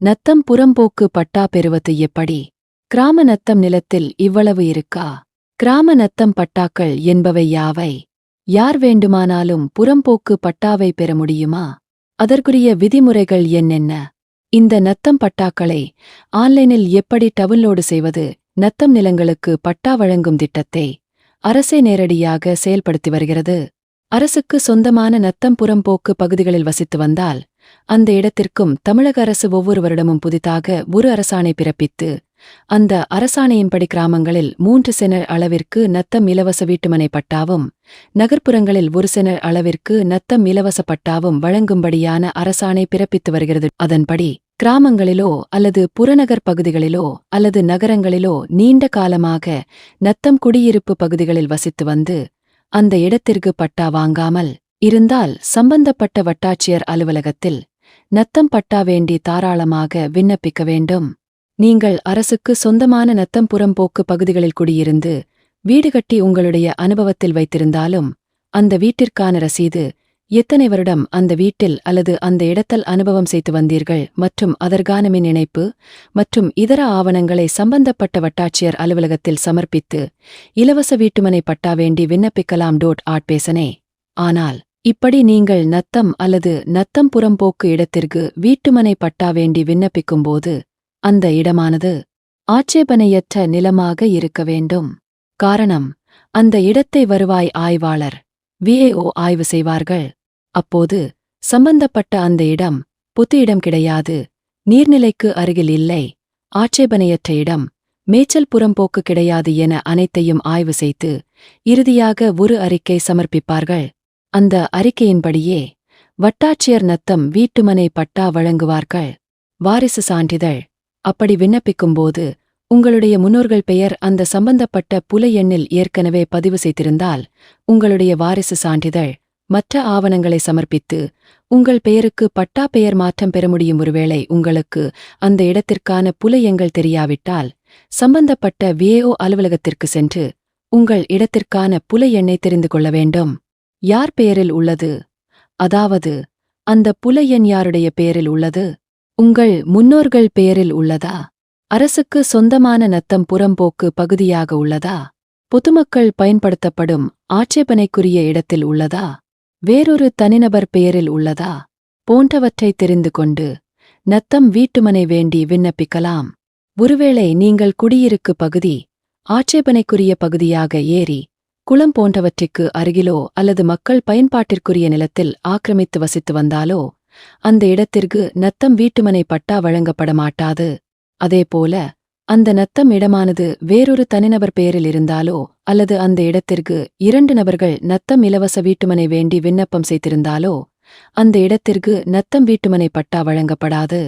நத்தம் புறம்போக்கு பட்டா பெறுவது எப்படி? கிராம நத்தம் நிலத்தில் இவ்வளவு இருக்கா? கிராம நத்தம் பட்டாக்கள் என்பவை யாவை? யார் வேண்டுமானாலும் புறம்போக்கு பட்டாவை பெற முடியுமா? அதற்குரிய விதிமுறைகள் என்னென்ன? இந்த நத்தம் பட்டாக்களை ஆன்லைனில் எப்படி டவுன்லோடு செய்வது? நத்தம் நிலங்களுக்கு பட்டா வழங்கும் திட்டத்தை அரசே நேரடியாக செயல்படுத்தி வருகிறது. அரசுக்கு சொந்தமான நத்தம் புறம்போக்கு பகுதிகளில் வசித்து வந்தால் அந்த இடத்திற்கும் தமிழக அரசு ஒவ்வொரு வருடமும் புதிதாக ஒரு அரசாணை பிறப்பித்து அந்த அரசாணையின்படி கிராமங்களில் மூன்று செனர் அளவிற்கு நத்தம் இலவச வீட்டுமனை பட்டாவும் நகர்ப்புறங்களில் ஒரு செனர் அளவிற்கு நத்தம் இலவச பட்டாவும் வழங்கும்படியான அரசாணை பிறப்பித்து வருகிறது. அதன்படி கிராமங்களிலோ அல்லது புறநகர் பகுதிகளிலோ அல்லது நகரங்களிலோ நீண்ட காலமாக நத்தம் குடியிருப்பு பகுதிகளில் வசித்து வந்து அந்த இடத்திற்கு பட்டா வாங்காமல் இருந்தால் சம்பந்தப்பட்ட வட்டாட்சியர் அலுவலகத்தில் நத்தம் பட்டா வேண்டி தாராளமாக விண்ணப்பிக்க வேண்டும். நீங்கள் அரசுக்கு சொந்தமான நத்தம் புறம்போக்கு பகுதிகளில் குடியிருந்து வீடு கட்டி உங்களுடைய அனுபவத்தில் வைத்திருந்தாலும் அந்த வீட்டிற்கான ரசீது எத்தனை வருடம் அந்த வீட்டில் அல்லது அந்த இடத்தில் அனுபவம் செய்து வந்தீர்கள் மற்றும் அதற்கான மின் இணைப்பு மற்றும் இதர ஆவணங்களை சம்பந்தப்பட்ட வட்டாட்சியர் அலுவலகத்தில் சமர்ப்பித்து இலவச வீட்டுமனை பட்டா வேண்டி விண்ணப்பிக்கலாம் டோட் ஆட்பேசனே ஆனால் இப்படி நீங்கள் நத்தம் அல்லது நத்தம் புறம்போக்கு இடத்திற்கு வீட்டுமனை பட்டா வேண்டி விண்ணப்பிக்கும்போது அந்த இடமானது ஆட்சேபனையற்ற நிலமாக இருக்க வேண்டும். காரணம் அந்த இடத்தை வருவாய் ஆய்வாளர் விஏஓ ஆய்வு செய்வார்கள். அப்போது சம்பந்தப்பட்ட அந்த இடம் புத்து இடம் கிடையாது நீர்நிலைக்கு அருகில் இல்லை ஆட்சேபனையற்ற இடம் மேய்ச்சல் புறம்போக்கு கிடையாது என அனைத்தையும் ஆய்வு செய்து இறுதியாக ஒரு அறிக்கை சமர்ப்பிப்பார்கள். அந்த அறிக்கையின்படியே வட்டாட்சியர் நத்தம் வீட்டுமனை பட்டா வழங்குவார்கள். வாரிசு சான்றிதழ். அப்படி விண்ணப்பிக்கும்போது உங்களுடைய முன்னோர்கள் பெயர் அந்த சம்பந்தப்பட்ட புல எண்ணில் ஏற்கனவே பதிவு செய்திருந்தால் உங்களுடைய வாரிசு சான்றிதழ் மற்ற ஆவணங்களை சமர்ப்பித்து உங்கள் பெயருக்கு பட்டா பெயர் மாற்றம் பெற முடியும் ஒருவேளை உங்களுக்கு அந்த இடத்திற்கான புலையங்கள் தெரியாவிட்டால் சம்பந்தப்பட்ட விஏஓ அலுவலகத்திற்கு சென்று உங்கள் இடத்திற்கான புல எண்ணை தெரிந்து கொள்ள வேண்டும். யார் பெயரில் உள்ளது? அதாவது அந்த புல எண் யாருடைய பெயரில் உள்ளது? உங்கள் முன்னோர்கள் பெயரில் உள்ளதா? அரசுக்கு சொந்தமான நத்தம் புறம்போக்கு பகுதியாக உள்ளதா? பொதுமக்கள் பயன்படுத்தப்படும் ஆட்சேபனைக்குரிய இடத்தில் உள்ளதா? வேறொரு தனிநபர் பெயரில் உள்ளதா? போன்றவற்றை தெரிந்து கொண்டு நத்தம் வீட்டுமனை வேண்டி விண்ணப்பிக்கலாம். ஒருவேளை நீங்கள் குடியிருக்கு பகுதி ஆட்சேபனைக்குரிய பகுதியாக ஏரி குளம் போன்றவற்றிற்கு அருகிலோ அல்லது மக்கள் பயன்பாட்டிற்குரிய நிலத்தில் ஆக்கிரமித்து வசித்து வந்தாலோ அந்த இடத்திற்கு நத்தம் வீட்டுமனை பட்டா வழங்கப்பட மாட்டாது அதேபோல அந்த நத்தம் இடமானது வேறொரு தனிநபர் பெயரில் இருந்தாலோ அல்லது அந்த இடத்திற்கு இரண்டு நபர்கள் நத்தம் இலவச வீட்டுமனை வேண்டி விண்ணப்பம் செய்திருந்தாலோ அந்த இடத்திற்கு நத்தம் வீட்டுமனை பட்டா வழங்கப்படாது.